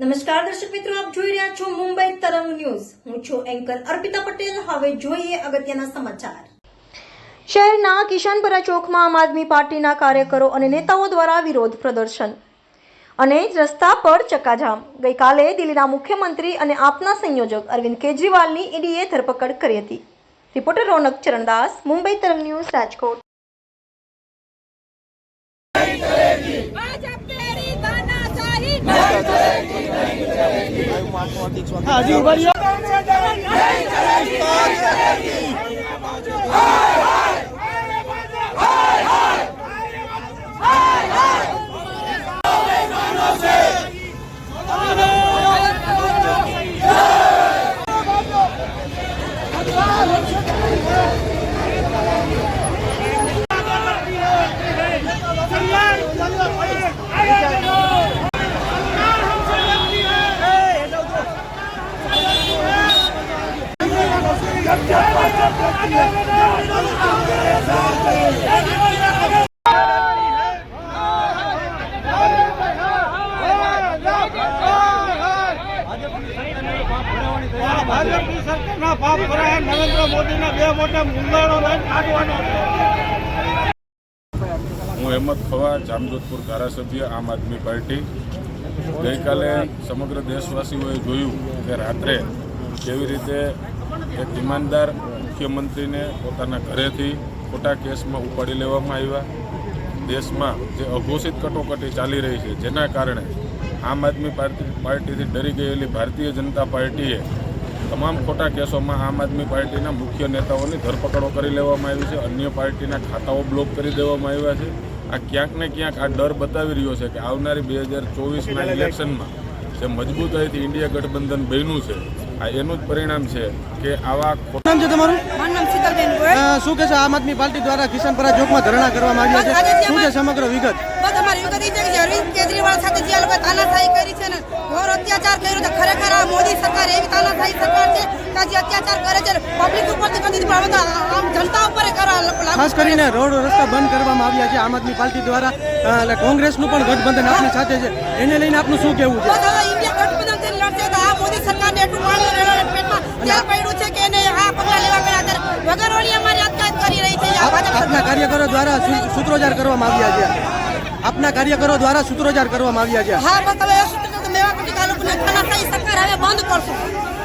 નમસ્કાર, દર્શક મિત્રો, આપ જોઈ રહ્યા છો મુંબઈ તરંગ ન્યૂઝ. હું છું એન્કર અર્પિતા પટેલ. હવે જોઈએ અગત્યના સમાચાર. શહેરના કિશનપુરા ચોકમાં આમ આદમી પાર્ટીના કાર્યકરો અને નેતાઓ દ્વારા વિરોધ પ્રદર્શન. અને રસ્તા પર ચક્કાજામ. ગઈકાલે દિલ્હીના મુખ્યમંત્રી અને આપના સંયોજક અરવિંદ કેજરીવાલની ઈડીએ ધરપકડ કરી હતી. રિપોર્ટર રોનક ચરણદાસ, મુંબઈ તરંગ ન્યૂઝ, રાજકોટ. હજી ઊભા રહ્યો નરેન્દ્ર મોદીના બે મોટા મુંગળો હું અહેમદ ખવા જામજોધપુર ધારાસભ્ય, આમ આદમી પાર્ટી. ગઈકાલે સમગ્ર દેશવાસીઓએ જોયું કે રાત્રે કેવી રીતે એક ઈમાનદાર મુખ્યમંત્રીને પોતાના ઘરેથી ખોટા કેસમાં ઉપાડી લેવામાં આવ્યા. દેશમાં જે અઘોષિત કટોકટી ચાલી રહી છે જેના કારણે આમ આદમી પાર્ટી પાર્ટીથી ડરી ગયેલી ભારતીય જનતા પાર્ટીએ તમામ ખોટા કેસોમાં આમ આદમી પાર્ટીના મુખ્ય નેતાઓની ધરપકડો કરી લેવામાં આવી છે. અન્ય પાર્ટીના ખાતાઓ બ્લોક કરી દેવામાં આવ્યા છે. આ ક્યાંક ને ક્યાંક આ ડર બતાવી રહ્યો છે કે આવનારી બે હજાર ચોવીસના ઇલેક્શનમાં જે મજબૂતાઈથી ઇન્ડિયા ગઠબંધન બન્યું છે આ એનું જ પરિણામ છે કે આવા નામ છે તમારું? નામ શીતલબેન શું કે છે આમ આદમી પાર્ટી દ્વારા કિશનપરા ચોકમાં ધરણા કરવામાં આવ્યા છે? શું છે સમગ્ર વિગત? બસ અમારી વિગત એ છે કે અરવિંદ કેજરીવાલ સાથે જે લોકો તાનાશાહી કરી છે ને ઘોર અત્યાચાર કર્યો છે. ખરેખર આ મોદી સરકાર એવી તાનાશાહી સરકાર છે કે જે અત્યાચાર કરે છે પબ્લિક ઉપરથી નથી પણ હવે તો આમ જનતા ઉપર કરવા લાગુ ખાસ કરીને રોડ રસ્તા બંધ કરવામાં આવ્યા છે આમ આદમી પાર્ટી દ્વારા. એટલે કોંગ્રેસનું પણ ગઠબંધન આપની સાથે છે. એને લઈને આપનું શું કહેવું છે? આપના કાર્યકરો દ્વારા સૂત્રોચ્ચાર કરવામાં આવ્યા છે. આપના કાર્યકરો દ્વારા સૂત્રોચ્ચાર કરવામાં આવ્યા છે. હા બસ હવે એ મેવા કુટી તાલુકાની તાનાશાહી સરકાર હવે બંધ કરશું.